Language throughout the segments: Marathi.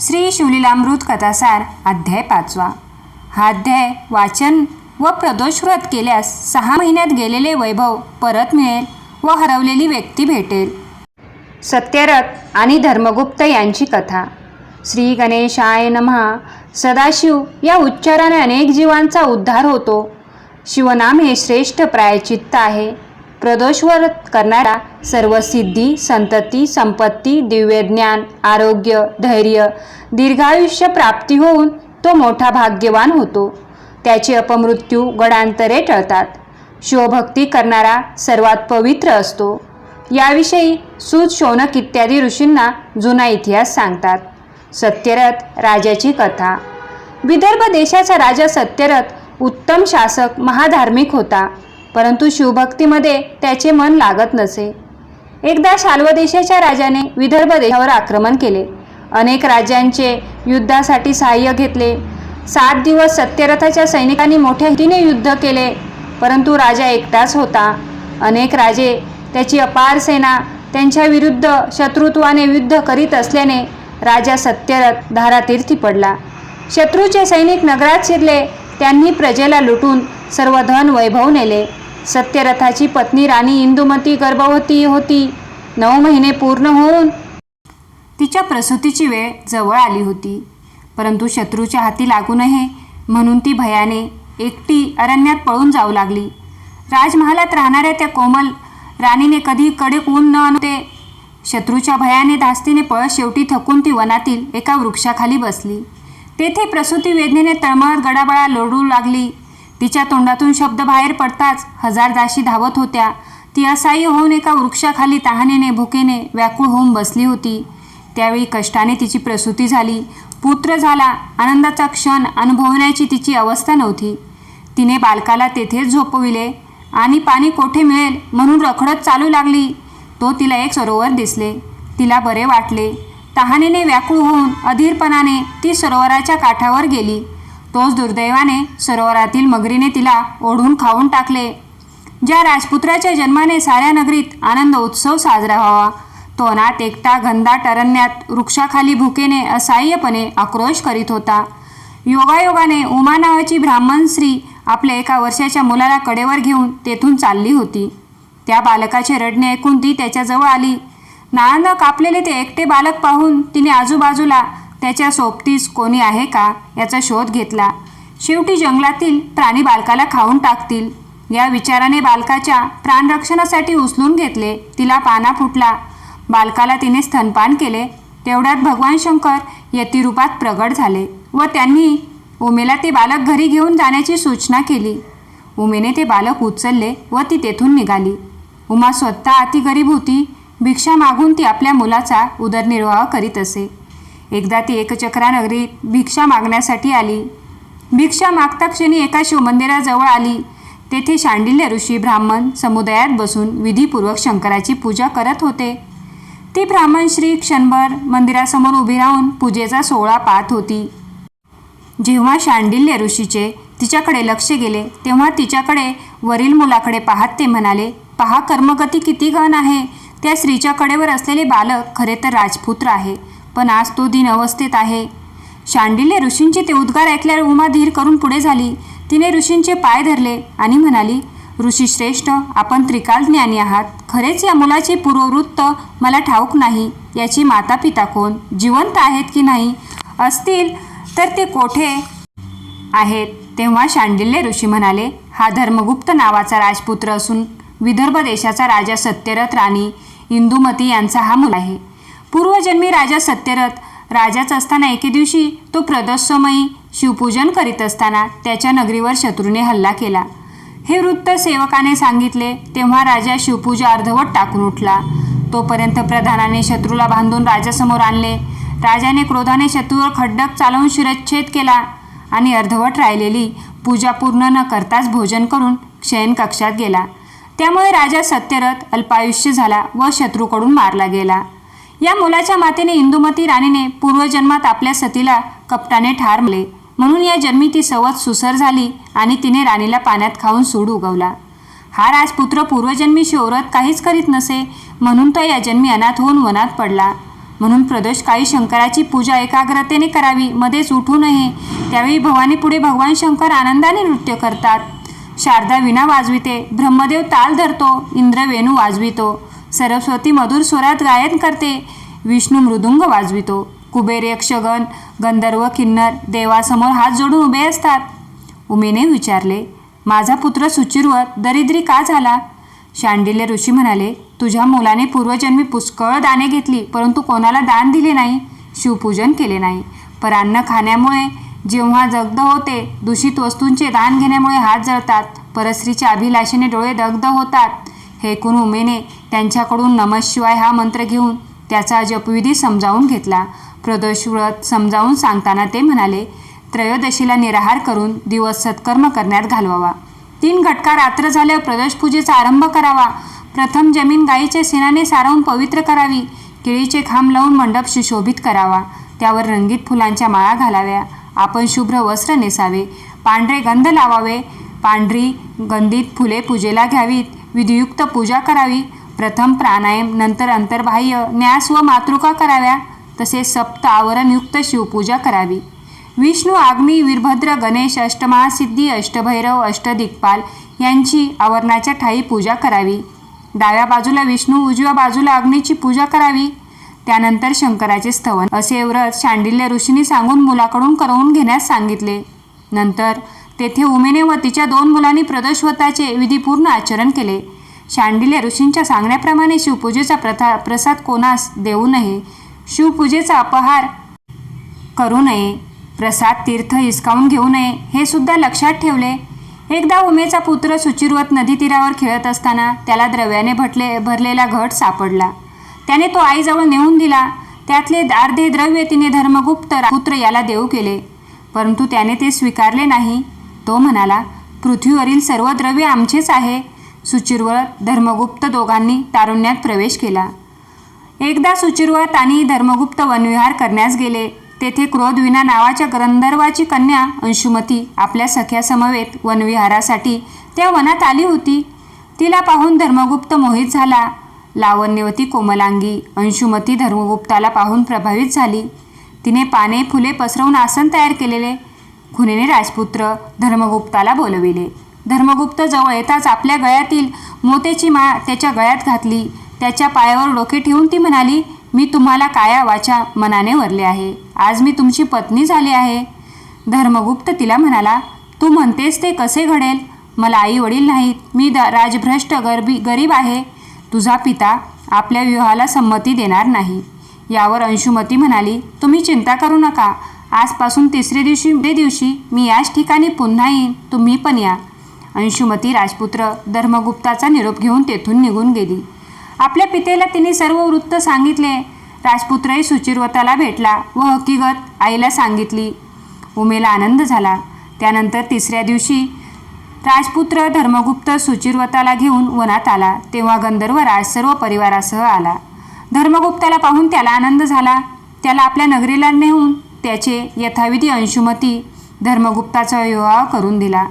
श्री शिवलीलामृत कथासार अध्याय पाचवा. हा अध्याय वाचन व प्रदोषव्रत केल्यास सहा महिन्यात गेलेले वैभव परत मिळेल व हरवलेली व्यक्ती भेटेल. सत्यरथ आणि धर्मगुप्त यांची कथा. श्री गणेशाय नमः. सदाशिव या उच्चाराने अनेक जीवांचा उद्धार होतो. शिवनाम हे श्रेष्ठ प्रायचित्त आहे. प्रदोषवर करणारा सर्व सिद्धी संतती संपत्ती दिव्यज्ञान आरोग्य धैर्य दीर्घायुष्य प्राप्ती होऊन तो मोठा भाग्यवान होतो. त्याचे अपमृत्यू गडांतरे टळतात. शिवभक्ती करणारा सर्वात पवित्र असतो. याविषयी सूत शौनक इत्यादी ऋषींना जुना इतिहास सांगतात. सत्यरथ राजाची कथा. विदर्भ देशाचा राजा सत्यरथ उत्तम शासक महाधार्मिक होता. परंतु शिवभक्तीमध्ये त्याचे मन लागत नसे. एकदा शाल्व देशाच्या राजाने विदर्भ देशावर आक्रमण केले. अनेक राज्यांचे युद्धासाठी सहाय्य घेतले. सात दिवस सत्यरथाच्या सैनिकांनी मोठ्या हिरीने युद्ध केले परंतु राजा एकटाच होता. अनेक राजे त्याची अपार सेना त्यांच्या विरुद्ध शत्रुत्वाने युद्ध करीत असल्याने राजा सत्यरथ धारातीर्थी पडला. शत्रूचे सैनिक नगरात शिरले त्यांनी प्रजेला लुटून सर्व धन वैभव नेले. सत्यरथाची पत्नी राणी इंदुमती गर्भवती होती. नऊ महिने पूर्ण होऊन तिच्या प्रसूतीची वेळ जवळ आली होती. परंतु शत्रूच्या हाती लागू नये म्हणून ती भयाने एकटी अरण्यात पळून जाऊ लागली. राजमहालात राहणाऱ्या त्या कोमल राणीने कधी कडक ऊन न आणते शत्रूच्या भयाने धास्तीने पळत शेवटी थकून ती वनातील एका वृक्षाखाली बसली. तेथे प्रसूती वेदनेने तळमळत गडाबळा लोडू लागली. तिच्या तोंडातून शब्द बाहेर पडताच हजार दाशी धावत होत्या. ती असाही होऊन एका वृक्षाखाली तहानेने भुकेने व्याकुळ होऊन बसली होती. त्यावेळी कष्टाने तिची प्रसूती झाली. पुत्र झाला आनंदाचा क्षण अनुभवण्याची तिची अवस्था नव्हती. तिने बालकाला तेथेच झोपविले. आणि पाणी कोठे मिळेल म्हणून रखडत चालू लागली. तो तिला एक सरोवर दिसले. तिला बरे वाटले. तहानेने व्याकुळ होऊन अधीरपणाने ती सरोवराच्या काठावर गेली. तोच दुर्दैवाने सरोवरातील मगरीने तिला ओढून खाऊन टाकले. ज्या राजपुत्राच्या जन्माने साऱ्या नगरीत आनंद उत्सव साजरा व्हावा तो अनाथ एकटा घनदाट अरण्यात वृक्षाखाली भुकेने असहाय्यपणे आक्रोश करीत होता. योगायोगाने उमा नावाची ब्राह्मण स्त्री आपल्या एका वर्षाच्या मुलाला कडेवर घेऊन तेथून चालली होती. त्या बालकाचे रडणे ऐकून ती त्याच्याजवळ आली. नाळानं कापलेले ते एकटे बालक पाहून तिने आजूबाजूला त्याच्या सोबतीस कोणी आहे का याचा शोध घेतला. शेवटी जंगलातील प्राणी बालकाला खाऊन टाकतील. या विचाराने बालकाच्या प्राणरक्षणासाठी उचलून घेतले. तिला पाना फुटला. बालकाला तिने स्तनपान केले. तेवढ्यात भगवान शंकर यतिरूपात प्रगट झाले व त्यांनी उमेला ते बालक घरी घेऊन जाण्याची सूचना केली. उमेने ते बालक उचलले व ती तेथून निघाली. उमा स्वतः अति गरीब होती. भिक्षा मागून ती आपल्या मुलाचा उदरनिर्वाह करीत असे. एकदा ती एकचक्रा नगरीत भिक्षा मागण्यासाठी आली. भिक्षा मागता क्षणी एका शिवमंदिराजवळ आली. तेथे शांडिल्य ऋषी ब्राह्मण समुदायात बसून विधीपूर्वक शंकराची पूजा करत होते. ती ब्राह्मण श्री क्षणभर मंदिरासमोर उभी राहून पूजेचा सोहळा पाहत होती. जेव्हा शांडिल्य ऋषीचे तिच्याकडे लक्ष गेले तेव्हा तिच्याकडे वरील मुलाकडे पाहत ते म्हणाले पहा कर्मगती किती घन आहे. त्या स्त्रीच्या कडेवर असलेले बालक खरे तर राजपुत्र आहे. पण आज तो दिन अवस्थेत आहे. शांडिल्य ऋषींचे ते उद्गार ऐकल्यावर उमा धीर करून पुढे झाली. तिने ऋषींचे पाय धरले आणि म्हणाली ऋषी श्रेष्ठ आपण त्रिकाल ज्ञानी आहात. खरेच या मुलाचे पूर्ववृत्त मला ठाऊक नाही. याची माता पिता कोण? जिवंत आहेत की नाही? असतील तर ते कोठे आहेत? तेव्हा शांडिल्य ऋषी म्हणाले हा धर्मगुप्त नावाचा राजपुत्र असून विदर्भ देशाचा राजा सत्यरथ राणी इंदुमती यांचा हा मुल आहे. पूर्वजन्मी राजा सत्यरथ राजाच असताना एके दिवशी तो प्रदोषमयी शिवपूजन करीत असताना त्याच्या नगरीवर शत्रूने हल्ला केला. हे वृत्त सेवकाने सांगितले तेव्हा राजा शिवपूजा अर्धवट टाकून उठला. तोपर्यंत प्रधानाने शत्रूला बांधून राजासमोर आणले. राजाने क्रोधाने शत्रूवर खड्डक चालवून शिरच्छेद केला आणि अर्धवट राहिलेली पूजा पूर्ण न करताच भोजन करून शयन कक्षात गेला. त्यामुळे राजा सत्यरथ अल्पायुष्य झाला व शत्रूकडून मारला गेला. या मुलाच्या मातेने इंदुमती राणीने पूर्वजन्मात आपल्या सतीला कपटाने ठार मारले. म्हणून या जन्मी ती सवत सुसर झाली आणि तिने राणीला पाण्यात खाऊन सूड उगवला. हा राजपुत्र पूर्वजन्मी शौरत काहीच करीत नसे म्हणून तो या जन्मी अनाथ होऊन वनात पडला. म्हणून प्रदोष काळी शंकराची पूजा एकाग्रतेने करावी मध्येच उठू नये त्यावेळी भवानी पुढे भगवान शंकर आनंदाने नृत्य करतात. शारदा विणा वाजविते ब्रह्मदेव ताल धरतो इंद्र वेणू वाजवितो. सरस्वती मधुर स्वरात गायन करते. विष्णू मृदुंग वाजवितो. कुबेर यक्षगण गंधर्व किन्नर देवासमोर हात जोडून उभे असतात. उमेने विचारले माझा पुत्र सुचिरवत दरिद्री का झाला? शांडिल्य ऋषी म्हणाले तुझ्या मुलाने पूर्वजन्मी पुष्कळ दाने घेतली परंतु कोणाला दान दिले नाही शिवपूजन केले नाही. पर अन्न खाण्यामुळे जेव्हा दग्ध होते दूषित वस्तूंचे दान घेण्यामुळे हात जळतात. परस्त्रीच्या अभिलाषेने डोळे दग्ध होतात. हे ऐकून उमेने त्यांच्याकडून नमशिवाय हा मंत्र घेऊन त्याचा जपविधी समजावून घेतला. प्रदोष व्रत समजावून सांगताना ते म्हणाले त्रयोदशीला निराहार करून दिवस सत्कर्म करण्यात घालवावा. तीन घटका रात्र झाल्यावर प्रदोष पूजेचा आरंभ करावा. प्रथम जमीन गाईच्या शेणाने सारवून पवित्र करावी. केळीचे खांब लावून मंडप सुशोभित करावा. त्यावर रंगीत फुलांच्या माळा घालाव्या. आपण शुभ्र वस्त्र नेसावे. पांढरे गंध लावावे. पांढरी गंधित फुले पूजेला घ्यावीत. विधियुक्त पूजा करावी. प्रथम प्राणायाम नंतर अंतर्बाह्य न्यास व मातृका कराव्या तसेच सप्त आवरणयुक्त शिवपूजा करावी. विष्णू आग्नी वीरभद्र गणेश अष्टमहासिद्धी अष्टभैरव अष्टदिक्पाल यांची आवरणाच्या ठाई पूजा करावी. डाव्या बाजूला विष्णू उजव्या बाजूला अग्नीची पूजा करावी. त्यानंतर शंकराचे स्तवन. असे व्रत शांडिल्य ऋषींनी सांगून मुलाकडून करवून घेण्यास सांगितले. नंतर तेथे उमेने व तिच्या दोन मुलांनी प्रदोषवताचे विधीपूर्ण आचरण केले. शांडिल्य ऋषींच्या सांगण्याप्रमाणे शिवपूजेचा प्रथा प्रसाद कोणास देऊ नये शिवपूजेचा अपहार करू नये प्रसाद तीर्थ हिसकावून घेऊ नये हे सुद्धा लक्षात ठेवले. एकदा उमेचा पुत्र सुचिरवत नदीतीरावर खेळत असताना त्याला द्रव्याने भटले भरलेला घट सापडला. त्याने तो आईजवळ नेऊन दिला. त्यातले अर्धे द्रव्य तिने धर्मगुप्त पुत्र याला देऊ केले. परंतु त्याने ते स्वीकारले नाही. तो म्हणाला पृथ्वीवरील सर्व द्रव्य आमचेच आहे. सुचिरवळ धर्मगुप्त दोघांनी तारुण्यात प्रवेश केला. एकदा सुचिरवळ आणि धर्मगुप्त वनविहार करण्यास गेले तेथे क्रोधविना नावाच्या गंधर्वाची कन्या अंशुमती आपल्या सख्यासमवेत वनविहारासाठी त्या वनात आली होती. तिला पाहून धर्मगुप्त मोहित झाला. लावण्यवती कोमलांगी अंशुमती धर्मगुप्ताला पाहून प्रभावित झाली. तिने पाने फुले पसरवून आसन तयार केलेले खुनेने राजपुत्र धर्मगुप्ताला बोलविले. धर्मगुप्त जवळ येताच आपल्या गळ्यातील मोत्याची माळ त्याच्या गळ्यात घातली. त्याच्या पायावर डोके ठेवून ती म्हणाली मी तुम्हाला काया वाचा मनाने वरले आहे. आज मी तुमची पत्नी झाली आहे. धर्मगुप्त तिला म्हणाला तू म्हणतेस ते कसे घडेल? मला आई वडील नाहीत. मी द राजभ्रष्ट गरबी गरीब आहे. तुझा पिता आपल्या विवाहाला संमती देणार नाही. यावर अंशुमती म्हणाली तुम्ही चिंता करू नका. आजपासून तिसरे दिवशी ते दिवशी मी याच ठिकाणी पुन्हा येईन. तुम्ही पण या. अंशुमती राजपुत्र धर्मगुप्ताचा निरोप घेऊन तेथून निघून गेली. आपल्या पितेला तिने सर्व वृत्त सांगितले. राजपुत्रही सुचिरवताला भेटला व हकीकत आईला सांगितली. उमेला आनंद झाला. त्यानंतर तिसऱ्या दिवशी राजपुत्र धर्मगुप्त सुचिरवताला घेऊन वनात आला. तेव्हा गंधर्व राज सर्व परिवारासह आला. धर्मगुप्ताला पाहून त्याला आनंद झाला. त्याला आपल्या नगरीला नेऊन त्याचे यथाविधी अंशुमती धर्मगुप्ताचा विवाह करून दिला.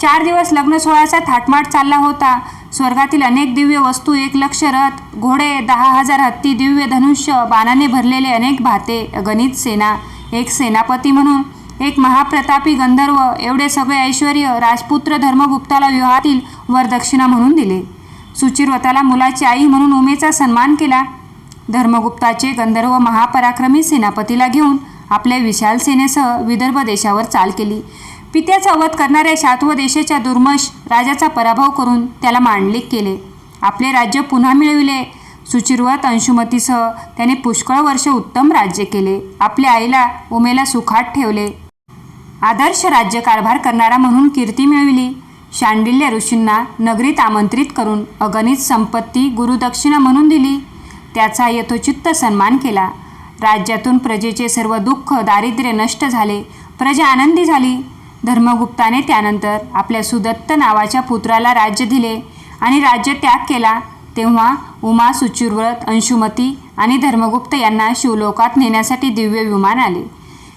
चार दिवस लग्न सोहळ्याचा थाटमाट चालला होता. स्वर्गातील अनेक दिव्य वस्तू एक लक्ष रथ घोडे दहा हजार हत्ती दिव्य धनुष्य बाणाने भरलेले अनेक भाते गणित सेना एक सेनापती म्हणून एक महाप्रतापी गंधर्व एवढे सगळे ऐश्वर राजपुत्र धर्मगुप्ताला विवाहातील वरदक्षिणा म्हणून दिले. सुचिरवताला मुलाची आई म्हणून उमेचा सन्मान केला. धर्मगुप्ताचे गंधर्व महापराक्रमी सेनापतीला घेऊन आपल्या विशाल सेनेसह विदर्भ देशावर चाल केली. पित्याचा वध करणाऱ्या शातव देशाच्या दुर्मश राजाचा पराभव करून त्याला मांडलिक केले. आपले राज्य पुन्हा मिळविले. सुचिरवत अंशुमतीसह त्याने पुष्कळ वर्ष उत्तम राज्य केले. आपल्या आईला उमेला सुखात ठेवले. आदर्श राज्यकारभार करणारा म्हणून कीर्ती मिळविली. शांडिल्य ऋषींना नगरीत आमंत्रित करून अगणित संपत्ती गुरुदक्षिणा म्हणून दिली. त्याचा यथोचित्त सन्मान केला. राज्यातून प्रजेचे सर्व दुःख दारिद्र्य नष्ट झाले. प्रजा आनंदी झाली. धर्मगुप्ताने त्यानंतर आपल्या सुदत्त नावाच्या पुत्राला राज्य दिले आणि राज्य त्याग केला. तेव्हा उमा सुचिरव्रत अंशुमती आणि धर्मगुप्त यांना शिवलोकात नेण्यासाठी दिव्य विमान आले.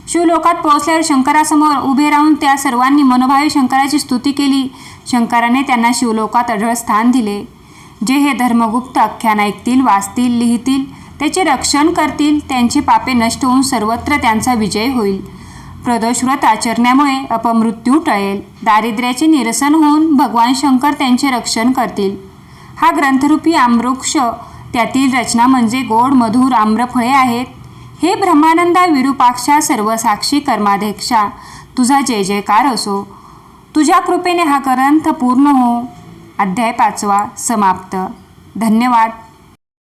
शिवलोकात पोहोचल्यावर शंकरासमोर उभे राहून त्या सर्वांनी मनोभावी शंकराची स्तुती केली. शंकराने त्यांना शिवलोकात अढळ स्थान दिले. जे हे धर्मगुप्त आख्यान ऐकतील वाचतील लिहितील त्याचे रक्षण करतील त्यांची पापे नष्ट होऊन सर्वत्र त्यांचा विजय होईल. प्रदोषव्रत आचरण्यामुळे अपमृत्यू टळेल. दारिद्र्याचे निरसन होऊन भगवान शंकर त्यांचे रक्षण करतील. हा ग्रंथरूपी आम्रवृक्ष त्यातील रचना म्हणजे गोड मधुर आम्रफळे आहेत. हे ब्रह्मानंदा विरूपाक्षा सर्वसाक्षी कर्माध्यक्षा. तुझा जय जयकार असो. तुझ्या कृपेने हा ग्रंथ पूर्ण हो. अध्याय पाचवा समाप्त. धन्यवाद.